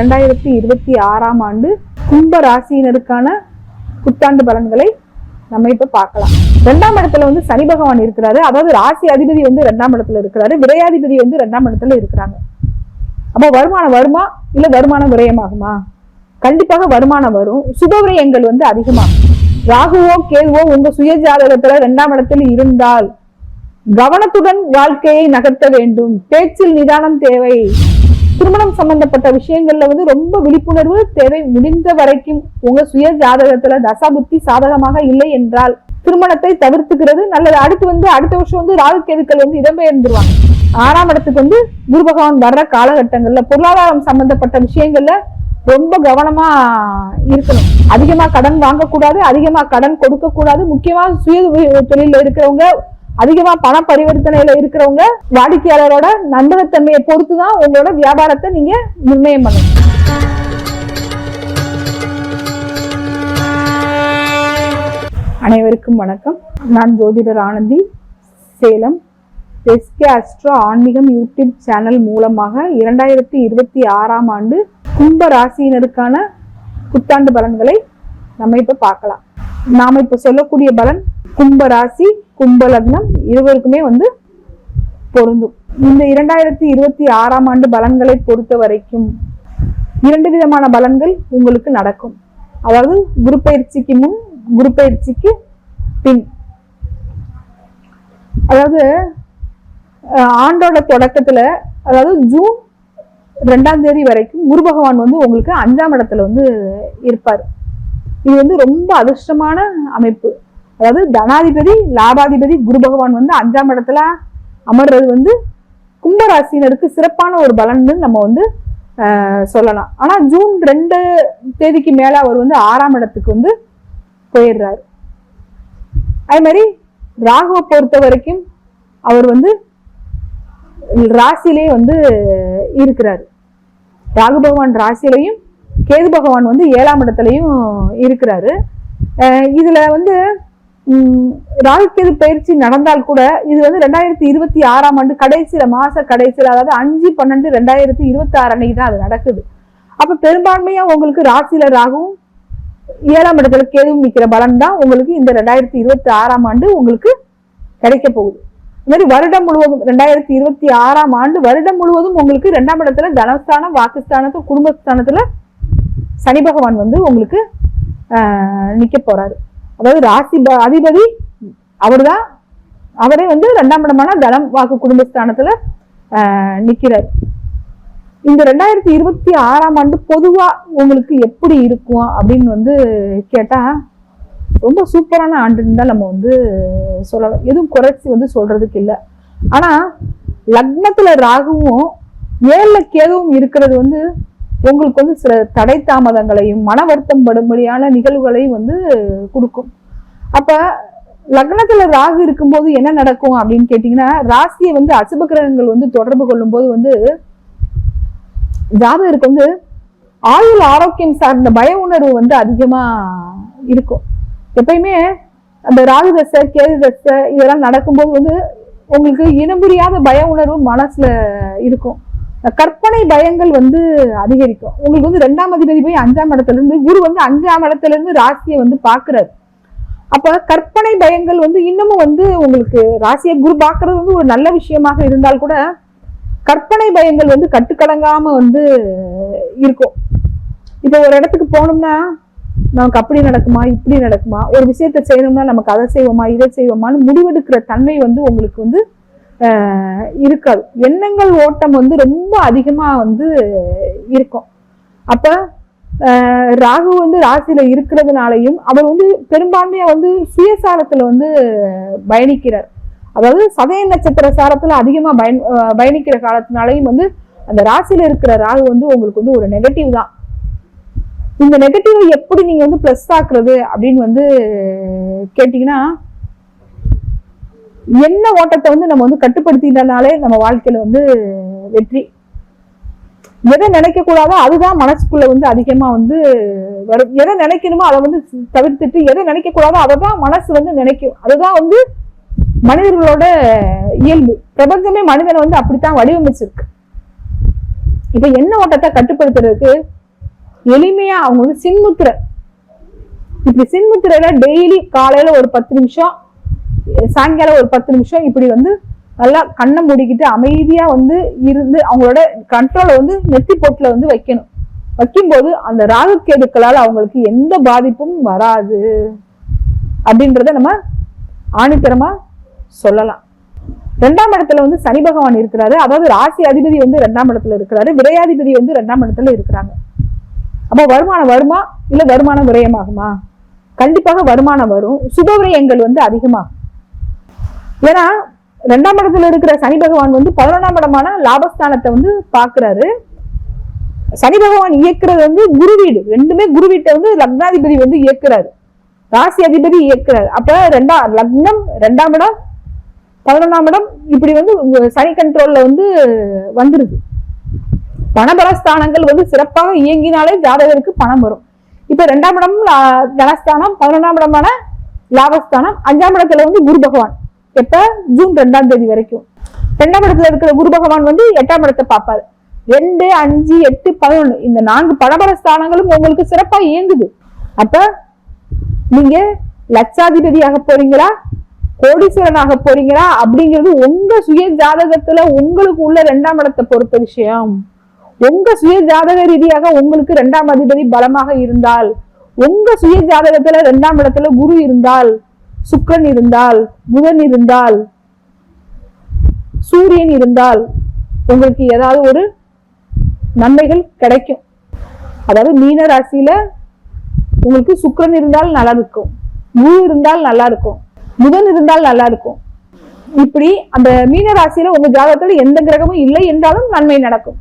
இரண்டாயிரத்தி இருபத்தி ஆறாம் ஆண்டு கும்ப ராசியினருக்கான புத்தாண்டு பலன்களை நம்ம இப்ப பார்க்கலாம். ரெண்டாம் இடத்துல வந்து சனி பகவான் இருக்கிறாரு. அதாவது ராசி அதிபதி வந்து ரெண்டாம் இடத்துல இருக்கிறாரு. விரையாதிபதி வந்து ரெண்டாம் இடத்துல இருக்கிறாங்க. அப்போ வருமானம் வருமா? இல்ல வருமானம் விரயமாகுமா? கண்டிப்பாக வருமானம் வரும். சுபவிரயங்கள் வந்து அதிகமாகும். ராகுவோ கேதுவோ உங்க சுய ஜாதகத்துல ரெண்டாம் இடத்தில் இருந்தால் கவனத்துடன் வாழ்க்கையை நகர்த்த வேண்டும். பேச்சில் நிதானம் தேவை. திருமணம் சம்பந்தப்பட்ட விஷயங்கள்ல வந்து ரொம்ப விழிப்புணர்வு தேவை முடிந்த வரைக்கும் உங்க சுய ஜாதகத்துல தசாபுத்தி சாதகமாக இல்லை என்றால் திருமணத்தை தவிர்த்துக்கிறது நல்லது. அடுத்து வந்து அடுத்த வருஷம் வந்து ராகு கேதுக்கள் வந்து இடம்பெயர்ந்துருவாங்க. ஆறாம் இடத்துக்கு வந்து குரு பகவான் வர்ற காலகட்டங்கள்ல பொருளாதாரம் சம்பந்தப்பட்ட விஷயங்கள்ல ரொம்ப கவனமா இருக்கணும். அதிகமா கடன் வாங்கக்கூடாது அதிகமா கடன் கொடுக்க கூடாது முக்கியமா சுய தொழில இருக்கிறவங்க அதிகமா பண பரிவர்த்தனையில இருக்கிறவங்க வாடிக்கையாளரோட நம்பகத்தன்மையை பொறுத்து தான் உங்களோட வியாபாரத்தை நீங்க நிர்ணயம் பண்ணணும். அனைவருக்கும் வணக்கம். நான் ஜோதிடர் ஆனந்தி சேலம். எஸ்கே அஸ்ட்ரோ ஆன்மீகம் யூடியூப் சேனல் மூலமாக இரண்டாயிரத்தி இருபத்தி ஆறாம் ஆண்டு கும்ப ராசியினருக்கான புத்தாண்டு பலன்களை நம்ம இப்ப பார்க்கலாம். நாம இப்ப சொல்லக்கூடிய பலன் கும்ப ராசி கும்ப லக்னம் இருவருக்குமே வந்து பொருந்தும். இந்த இரண்டாயிரத்தி இருபத்தி ஆறாம் ஆண்டு பலன்களை பொறுத்த வரைக்கும் இரண்டு விதமான பலன்கள் உங்களுக்கு நடக்கும். அதாவது குரு பயிற்சிக்கு முன் குரு பயிற்சிக்கு பின். அதாவது ஆண்டோட தொடக்கத்துல அதாவது ஜூன் ரெண்டாம் தேதி வரைக்கும் குரு பகவான் வந்து உங்களுக்கு அஞ்சாம் இடத்துல வந்து இருப்பார். இது வந்து ரொம்ப அதிர்ஷ்டமான அமைப்பு. அதாவது தனாதிபதி லாபாதிபதி குரு பகவான் வந்து அஞ்சாம் இடத்துல அமர்றது வந்து கும்பராசினருக்கு சிறப்பான ஒரு பலன்னு நம்ம வந்து சொல்லலாம். ஆனால் ஜூன் ரெண்டு தேதிக்கு மேலே அவர் வந்து ஆறாம் இடத்துக்கு வந்து போயிடுறாரு. அதே மாதிரி ராகுவை பொறுத்த வரைக்கும் அவர் வந்து ராசியிலே வந்து இருக்கிறாரு. ராகு பகவான் ராசியிலையும் கேது பகவான் வந்து ஏழாம் இடத்துலையும் இருக்கிறாரு. இதில் வந்து ராகுக்கேது பயிற்சி நடந்தால் கூட இது வந்து ரெண்டாயிரத்தி இருபத்தி ஆறாம் ஆண்டு கடைசியில மாச கடைசியில அதாவது அஞ்சு பன்னெண்டு ரெண்டாயிரத்தி இருபத்தி ஆறு அன்னைக்கு தான் அது நடக்குது. அப்ப பெரும்பான்மையா உங்களுக்கு ராசியில ராகும் ஏழாம் இடத்துல கேதுவும் நிற்கிற பலன் தான் உங்களுக்கு இந்த ரெண்டாயிரத்தி இருபத்தி ஆறாம் ஆண்டு உங்களுக்கு கிடைக்க போகுது. இது மாதிரி வருடம் முழுவதும் ரெண்டாயிரத்தி இருபத்தி ஆறாம் ஆண்டு வருடம் முழுவதும் உங்களுக்கு ரெண்டாம் இடத்துல தனஸ்தானம் வாக்குஸ்தானத்துல குடும்பஸ்தானத்துல சனி பகவான் வந்து உங்களுக்கு நிற்க நிக்க போறாரு. அதாவது ராசி ப- அதிபதி அவர்தான் அவரே வந்து ரெண்டாம் இடமான தனம் வாக்கு குடும்பஸ்தானத்துல ஆஹ், நிக்கிறார். இந்த ரெண்டாயிரத்தி இருபத்தி ஆறாம் ஆண்டு பொதுவா உங்களுக்கு எப்படி இருக்கும் அப்படின்னு வந்து கேட்டா ரொம்ப சூப்பரான ஆண்டுன்னு தான் நம்ம வந்து சொல்லலாம். எதுவும் குறைச்சி வந்து சொல்றதுக்கு இல்லை. ஆனா லக்னத்துல ராகுவும் ஏழுல கேதுவும் இருக்கிறது வந்து உங்களுக்கு வந்து சில தடை தாமதங்களையும் மன வருத்தம் படும்படியான நிகழ்வுகளையும் வந்து கொடுக்கும். அப்ப லக்னத்துல ராகு இருக்கும்போது என்ன நடக்கும் அப்படின்னு கேட்டீங்கன்னா ராசியை வந்து அசுப கிரகங்கள் வந்து தொடர்பு கொள்ளும் போது வந்து ஜாதகருக்கு வந்து ஆயுள் ஆரோக்கியம் சார்ந்த பய உணர்வு வந்து அதிகமா இருக்கும். எப்பயுமே அந்த ராகு தசை கேது தசை இதெல்லாம் நடக்கும்போது வந்து உங்களுக்கு இனம் புரியாத பய உணர்வு மனசுல இருக்கும். கற்பனை பயங்கள் வந்து அதிகரிக்கும். உங்களுக்கு வந்து ரெண்டாம் அதிபதி போய் அஞ்சாம் இடத்துல இருந்து குரு வந்து அஞ்சாம் இடத்துல இருந்து ராசியை வந்து பாக்குறாரு அப்ப கற்பனை பயங்கள் வந்து இன்னமும் வந்து உங்களுக்கு ராசியை குரு பார்க்கிறது வந்து ஒரு நல்ல விஷயமாக இருந்தால் கூட கற்பனை பயங்கள் வந்து கட்டுக்கடங்காம வந்து இருக்கும். இப்போ ஒரு இடத்துக்கு போனோம்னா நமக்கு அப்படி நடக்குமா இப்படி நடக்குமா ஒரு விஷயத்த செய்யணும்னா நமக்கு அதை செய்வோமா இதை செய்வோமான்னு முடிவெடுக்கிற தன்மை வந்து உங்களுக்கு வந்து இருக்காது. எண்ணங்கள் ஓட்டம் வந்து ரொம்ப அதிகமாக வந்து இருக்கும். அப்போ ராகு வந்து ராசியில இருக்கிறதுனாலையும் அவர் வந்து பெரும்பான்மையா வந்து சுயசாரத்துல வந்து பயணிக்கிறார். அதாவது சதய நட்சத்திர சாரத்துல அதிகமா பயன் பயணிக்கிற காலத்தினாலையும் வந்து அந்த ராசியில இருக்கிற ராகு வந்து உங்களுக்கு வந்து ஒரு நெகட்டிவ் தான். இந்த நெகட்டிவ் எப்படி நீங்க வந்து ப்ளஸ் ஆக்குறது அப்படின்னு வந்து கேட்டீங்கன்னா என்ன ஓட்டத்தை வந்து நம்ம வந்து கட்டுப்படுத்தினாலே நம்ம வாழ்க்கையில வந்து வெற்றி. எதை நினைக்க கூடாதோ அதுதான் மனசுக்குள்ள வந்து அதிகமா வந்து வரும். எதை நினைக்கணுமோ அதை வந்து தவிர்த்துட்டு எதை நினைக்க கூடாதோ அதை தான் மனசு வந்து நினைக்கும். அதுதான் வந்து மனிதர்களோட இயல்பு. பிரபஞ்சமே மனிதனை வந்து அப்படித்தான் வடிவமைச்சிருக்கு. இப்ப என்ன ஓட்டத்தை கட்டுப்படுத்துறதுக்கு எளிமையா அவங்க வந்து சின்முத்திரை. இப்படி சின்முத்திரையில டெய்லி காலையில ஒரு பத்து நிமிஷம் சாயங்காலம் ஒரு பத்து நிமிஷம் இப்படி வந்து நல்லா கண்ணை மூடிக்கிட்டு அமைதியா வந்து இருந்து அவங்களோட கண்ட்ரோலை வந்து நெத்தி போட்டில் வந்து வைக்கணும். வைக்கும்போது அந்த ராகுக்கேதுக்களால் அவங்களுக்கு எந்த பாதிப்பும் வராது. அப்படின்றத நம்ம ஆணித்தரமா சொல்லலாம். ரெண்டாம் இடத்துல வந்து சனி பகவான் இருக்கிறாரு. அதாவது ராசி அதிபதி வந்து ரெண்டாம் இடத்துல இருக்கிறாரு. விரையாதிபதி வந்து ரெண்டாம் இடத்துல இருக்கிறாங்க. அப்போ வருமானம் வருமா? இல்லை வருமானம் விரயமாகுமா? கண்டிப்பாக வருமானம் வரும். சுப விரயங்கள் வந்து அதிகமாகும். ஏன்னா ரெண்டாம் இடத்துல இருக்கிற சனி பகவான் வந்து பதினொன்றாம் இடமான லாபஸ்தானத்தை வந்து பாக்குறாரு சனி பகவான் இயக்குறது வந்து குரு வீடு. ரெண்டுமே குரு வீட்டை வந்து லக்னாதிபதி வந்து இயக்குறாரு. ராசி அதிபதி இயக்குறாரு. அப்ப ரெண்டாம் லக்னம் ரெண்டாம் இடம் பதினொன்றாம் இடம் இப்படி வந்து சனி கண்ட்ரோல்ல வந்து வந்துருது. பணபலஸ்தானங்கள் வந்து சிறப்பாக இயங்கினாலே ஜாதகருக்கு பணம் வரும். இப்ப ரெண்டாம் இடம் தனஸ்தானம் பதினொன்றாம் இடமான லாபஸ்தானம் அஞ்சாம் இடத்துல வந்து குரு பகவான். எப்ப? ஜூன் ரெண்டாம் தேதி வரைக்கும். ரெண்டாம் இடத்துல இருக்கிற குரு பகவான் வந்து எட்டாம் இடத்தை பார்ப்பாரு. ரெண்டு அஞ்சு எட்டு பதினொன்னு. இந்த நான்கு பணபல ஸ்தானங்களும் உங்களுக்கு சிறப்பா இயங்குது. அப்ப நீங்க லட்சாதிபதியாக போறீங்களா? கோடீஸ்வரனாக போறீங்களா? அப்படிங்கிறது உங்க சுய ஜாதகத்துல உங்களுக்கு உள்ள ரெண்டாம் இடத்தை பொறுத்த விஷயம். உங்க சுய ஜாதக ரீதியாக உங்களுக்கு ரெண்டாம் அதிபதி பலமாக இருந்தால் உங்க சுய ஜாதகத்துல ரெண்டாம் இடத்துல குரு இருந்தால் சுக்கரன் இருந்தால் புதன் இருந்தால் சூரியன் இருந்தால் உங்களுக்கு ஏதாவது ஒரு நன்மைகள் கிடைக்கும். அதாவது மீன ராசியில உங்களுக்கு சுக்கரன் இருந்தால் நல்லா இருக்கும். குரு இருந்தால் நல்லா இருக்கும். புதன் இருந்தால் நல்லா இருக்கும். இப்படி அந்த மீன ராசியில உங்க ஜாதகத்துல எந்த கிரகமும் இல்லை என்றாலும் நன்மை நடக்கும்.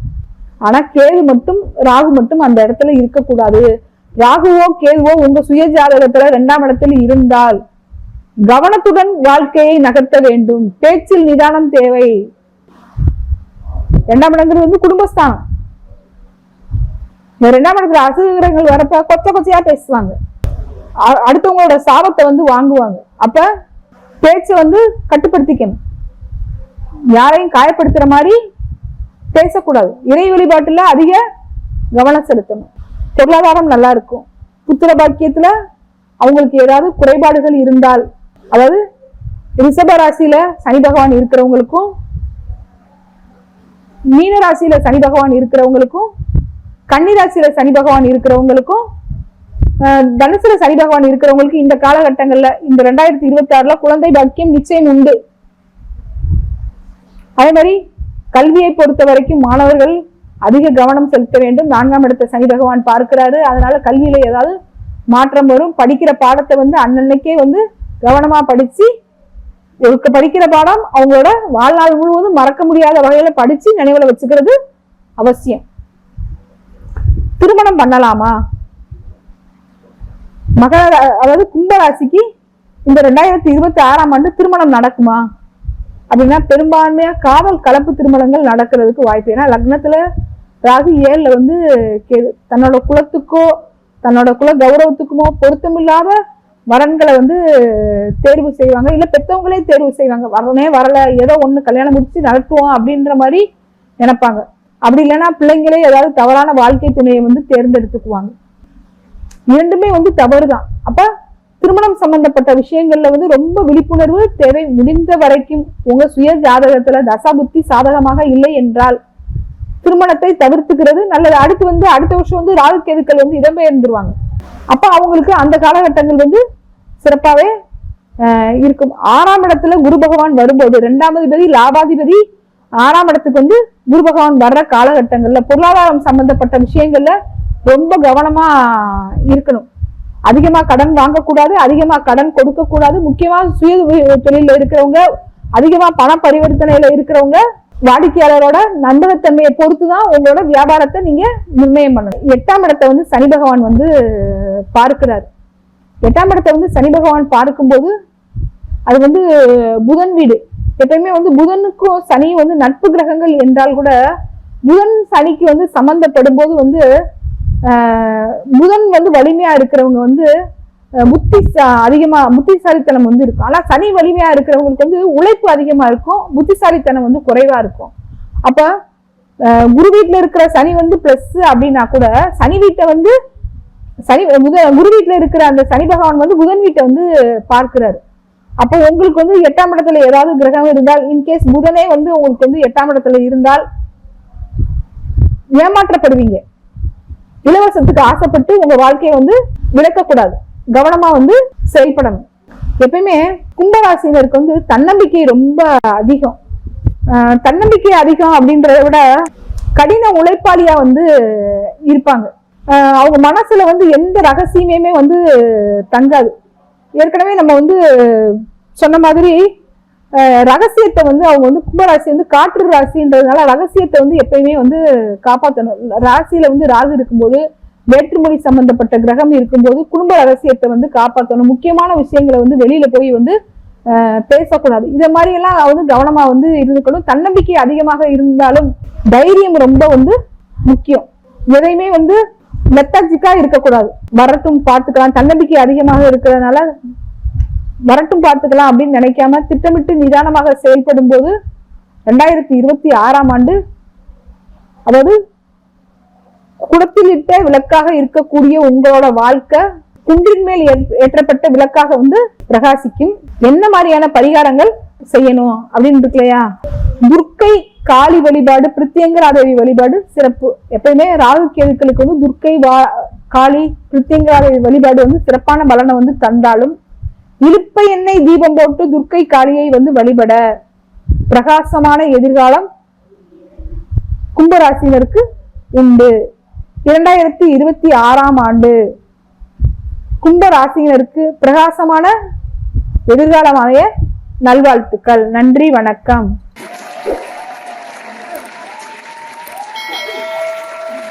ஆனா கேது மட்டும் ராகு மட்டும் அந்த இடத்துல இருக்கக்கூடாது. ராகுவோ கேதுவோ உங்க சுய ஜாதகத்துல ரெண்டாம் இடத்துல இருந்தால் கவனத்துடன் வாழ்க்கையை நகர்த்த வேண்டும். பேச்சில் நிதானம் தேவை. ரெண்டாம் இடங்கிறது வந்து குடும்பஸ்தானம். இந்த ரெண்டாம் இடத்துல அசுகிரகங்கள் வரப்ப கொச்ச கொச்சையா பேசுவாங்க. அடுத்தவங்களோட சாபத்தை வந்து வாங்குவாங்க. அப்ப பேச்சை வந்து கட்டுப்படுத்திக்கணும். யாரையும் காயப்படுத்துற மாதிரி பேசக்கூடாது. இறை வழிபாட்டுல அதிக கவனம் செலுத்தணும். பொருளாதாரம் நல்லா இருக்கும். புத்திர பாக்கியத்துல அவங்களுக்கு ஏதாவது குறைபாடுகள் இருந்தால் அதாவது ரிஷப ராசியில சனி பகவான் இருக்கிறவங்களுக்கும் மீன ராசியில சனி பகவான் இருக்கிறவங்களுக்கும் கன்னி ராசியில சனி பகவான் இருக்கிறவங்களுக்கும் தனுசுல சனி பகவான் இருக்கிறவங்களுக்கு இந்த காலகட்டங்கள்ல இந்த ரெண்டாயிரத்தி இருபத்தி ஆறுல குழந்தை பாக்கியம் நிச்சயம் உண்டு. அதே மாதிரி கல்வியை பொறுத்த வரைக்கும் மாணவர்கள் அதிக கவனம் செலுத்த வேண்டும். நான்காம் இடத்த சனி பகவான் பார்க்கிறாரு. அதனால கல்வியில ஏதாவது மாற்றம் வரும். படிக்கிற பாடத்தை வந்து அன்னன்னைக்கே வந்து கவனமா படிச்சு இவருக்கு படிக்கிற பாடம் அவங்களோட வாழ்நாள் முழுவதும் மறக்க முடியாத வகையில படிச்சு நினைவுல வச்சுக்கிறது அவசியம். திருமணம் பண்ணலாமா? மகர அதாவது கும்பராசிக்கு இந்த ரெண்டாயிரத்தி இருபத்தி ஆறாம் ஆண்டு திருமணம் நடக்குமா? அப்படின்னா பெரும்பான்மையா காதல் கலப்பு திருமணங்கள் நடக்கிறதுக்கு வாய்ப்பு. ஏன்னா லக்னத்துல ராகு ஏழுல வந்து கே- தன்னோட குலத்துக்கோ தன்னோட குல கௌரவத்துக்குமோ பொருத்தமில்லாத வரன்களை வந்து தேர்வு செய்வாங்க. இல்லை பெற்றவங்களே தேர்வு செய்வாங்க. வரனே வரல ஏதோ ஒண்ணு கல்யாணம் முடிச்சு நடத்துவோம் அப்படின்ற மாதிரி நினைப்பாங்க. அப்படி இல்லைன்னா பிள்ளைங்களே ஏதாவது தவறான வாழ்க்கை துணையை வந்து தேர்ந்தெடுத்துக்குவாங்க. இரண்டுமே வந்து தவறு தான் அப்ப திருமணம் சம்பந்தப்பட்ட விஷயங்கள்ல வந்து ரொம்ப விழிப்புணர்வு தேவை முடிந்த வரைக்கும் உங்க சுய ஜாதகத்துல தசாபுத்தி சாதகமாக இல்லை என்றால் திருமணத்தை தவிர்த்துக்கிறது நல்லது. அடுத்து வந்து அடுத்த வருஷம் வந்து ராகு கேதுக்கள் வந்து இடம்பெயர்ந்துருவாங்க. அப்ப அவங்களுக்கு அந்த காலகட்டங்கள் வந்து சிறப்பாகவே ஆஹ், இருக்கும். ஆறாம் இடத்துல குரு பகவான் வரும்போது ரெண்டாம் லாபாதிபதி ஆறாம் இடத்துக்கு வந்து குரு பகவான் வர்ற காலகட்டங்கள்ல பொருளாதாரம் சம்பந்தப்பட்ட விஷயங்கள்ல ரொம்ப கவனமா இருக்கணும். அதிகமா கடன் வாங்கக்கூடாது அதிகமா கடன் கொடுக்க கூடாது முக்கியமா சுய தொழில இருக்கிறவங்க அதிகமா பண பரிவர்த்தனையில இருக்கிறவங்க வாடிக்கையாளரோட நம்பகத்தன்மையை பொறுத்து தான் உங்களோட வியாபாரத்தை நீங்க நிர்ணயம் பண்ணணும். எட்டாம் இடத்தை வந்து சனி பகவான் வந்து பார்க்கிறார். எட்டாம் இடத்தை வந்து சனி பகவான் பார்க்கும்போது அது வந்து புதன் வீடு. எப்பயுமே வந்து புதனுக்கும் சனியும் வந்து நட்பு கிரகங்கள் என்றால் கூட புதன் சனிக்கு வந்து சம்பந்தப்படும் போது வந்து புதன் வந்து வலிமையா இருக்கிறவங்க வந்து புத்தி அதிகமா புத்திசாலித்தனம் வந்து இருக்கும். ஆனா சனி வலிமையா இருக்கிறவங்களுக்கு வந்து உழைப்பு அதிகமா இருக்கும் புத்திசாலித்தனம் வந்து குறைவா இருக்கும். அப்ப குரு வீட்டுல இருக்கிற சனி வந்து பிளஸ் அப்படின்னா கூட சனி வீட்டை வந்து சனி புத குரு வீட்டுல இருக்கிற அந்த சனி பகவான் வந்து புதன் வீட்டை வந்து பார்க்கிறாரு. அப்போ உங்களுக்கு வந்து எட்டாம் இடத்துல ஏதாவது கிரகம் இருந்தால் இன்கேஸ் புதனே வந்து உங்களுக்கு வந்து எட்டாம் இடத்துல இருந்தால் ஏமாற்றப்படுவீங்க. இலவசத்துக்கு ஆசைப்பட்டு உங்க வாழ்க்கையை வந்து விளக்கக்கூடாது. கவனமா வந்து செயல்படணும். எப்பயுமே கும்பராசினருக்கு வந்து தன்னம்பிக்கை ரொம்ப அதிகம். ஆஹ் தன்னம்பிக்கை அதிகம் அப்படின்றத விட கடின உழைப்பாளியா வந்து இருப்பாங்க. அவங்க மனசுல வந்து எந்த ரகசியமே வந்து தங்காது. ஏற்கனவே நம்ம வந்து சொன்ன மாதிரி ரகசியத்தை வந்து அவங்க வந்து கும்பராசி வந்து காற்று ராசின்றதுனால ரகசியத்தை வந்து எப்பயுமே வந்து காப்பாற்றணும் ராசியில வந்து ராகு இருக்கும்போது வேற்றுமொழி சம்பந்தப்பட்ட கிரகம் இருக்கும்போது குடும்ப ரகசியத்தை வந்து காப்பாற்றணும் முக்கியமான விஷயங்களை வந்து வெளியில போய் வந்து பேசக்கூடாது. இதை மாதிரி எல்லாம் வந்து கவனமா வந்து இருக்கணும் தன்னம்பிக்கை அதிகமாக இருந்தாலும் தைரியம் ரொம்ப வந்து முக்கியம். எதையுமே வந்து லெத்தர்ஜிக்கா இருக்கக்கூடாது. வரட்டும் பார்த்துக்கலாம். தன்னம்பிக்கை அதிகமாக இருக்கிறதுனால வரட்டும் பார்த்துக்கலாம் அப்படின்னு நினைக்காம திட்டமிட்டு நிதானமாக செயல்படும் போது ரெண்டாயிரத்தி இருபத்தி ஆறாம் ஆண்டு அதாவது குடத்திலிட்ட விளக்காக இருக்கக்கூடிய உங்களோட வாழ்க்கை குன்றின் மேல் ஏற்- ஏற்றப்பட்ட விளக்காக வந்து பிரகாசிக்கும். என்ன மாதிரியான பரிகாரங்கள் செய்யணும் அப்படின்னு இருக்கு இல்லையா? துர்க்கை காளி வழிபாடு பிரித்தியங்கராதேவி வழிபாடு சிறப்பு. எப்பயுமே ராகு கேதுக்களுக்கு வந்து துர்க்கை வா காளி பிரித்தியங்கராதேவி வழிபாடு வந்து சிறப்பான பலனை வந்து தந்தாலும் இழுப்ப எண்ணெய் தீபம் போட்டு துர்க்கை காளியை வந்து வழிபட பிரகாசமான எதிர்காலம் கும்பராசினருக்கு உண்டு. இரண்டாயிரத்தி இருபத்தி ஆறாம் ஆண்டு கும்பராசினருக்கு பிரகாசமான எதிர்காலம் அமைய நல்வாழ்த்துக்கள். நன்றி வணக்கம்.